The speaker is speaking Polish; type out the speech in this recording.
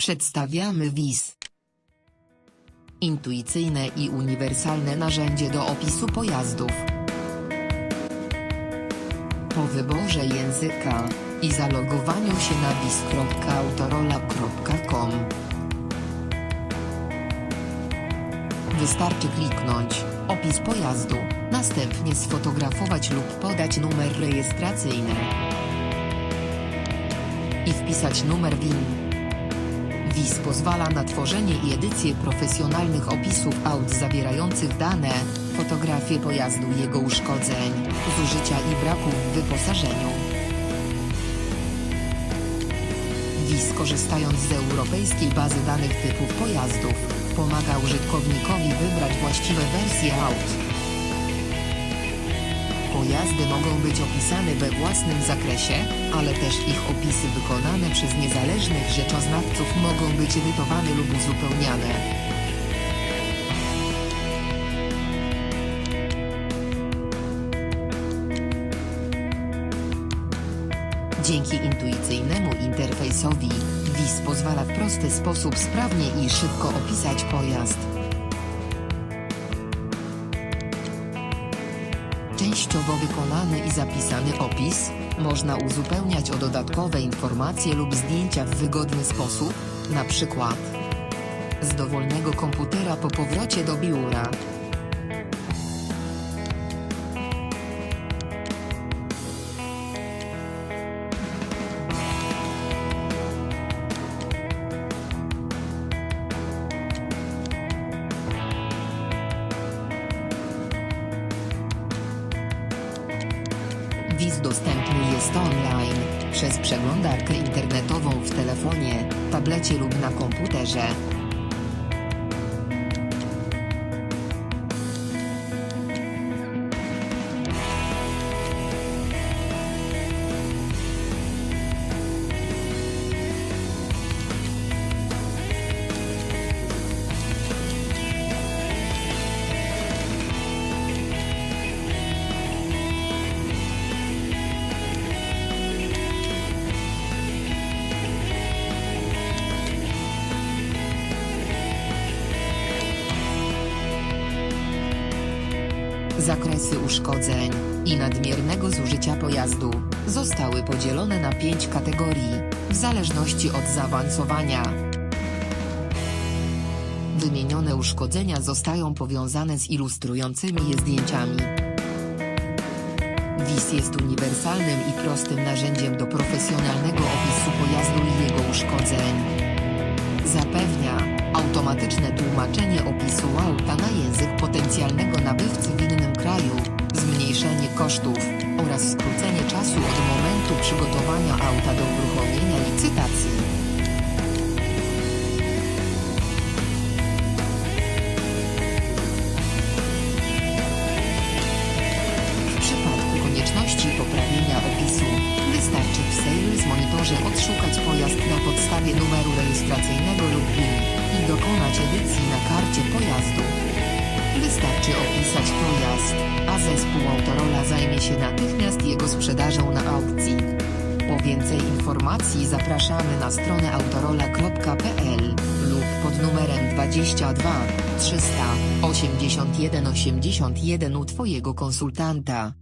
Przedstawiamy WIS. Intuicyjne i uniwersalne narzędzie do opisu pojazdów. Po wyborze języka i zalogowaniu się na wis.autorola.com Wystarczy kliknąć opis pojazdu, następnie sfotografować lub podać numer rejestracyjny i wpisać numer WIN. WIS pozwala na tworzenie i edycję profesjonalnych opisów aut zawierających dane, fotografie pojazdu jego uszkodzeń, zużycia i braków w wyposażeniu. WIS korzystając z europejskiej bazy danych typów pojazdów, pomaga użytkownikowi wybrać właściwe wersje aut. Pojazdy mogą być opisane we własnym zakresie, ale też ich opisy wykonane przez niezależnych rzeczoznawców mogą być edytowane lub uzupełniane. Dzięki intuicyjnemu interfejsowi, WIS pozwala w prosty sposób sprawnie i szybko opisać pojazd. Częściowo wykonany i zapisany opis, można uzupełniać o dodatkowe informacje lub zdjęcia w wygodny sposób, na przykład z dowolnego komputera po powrocie do biura. WIS dostępny jest online, przez przeglądarkę internetową w telefonie, tablecie lub na komputerze. Zakresy uszkodzeń i nadmiernego zużycia pojazdu zostały podzielone na pięć kategorii, w zależności od zaawansowania. Wymienione uszkodzenia zostają powiązane z ilustrującymi je zdjęciami. WIS jest uniwersalnym i prostym narzędziem do profesjonalnego opisu pojazdu i jego uszkodzeń. Zapewnia automatyczne tłumaczenie opisu auta na język potencjalnego nabywcy kosztów oraz skrócenie czasu od momentu przygotowania auta do uruchomienia licytacji. W przypadku konieczności poprawienia opisu, wystarczy w Sales Monitorze odszukać pojazd na podstawie numeru rejestracyjnego lub PIN i dokonać edycji na karcie pojazdu. Wystarczy opisać pojazd, a zespół Autorola zajmie się natychmiast jego sprzedażą na aukcji. Po więcej informacji zapraszamy na stronę autorola.pl lub pod numerem 22 381 81 u Twojego konsultanta.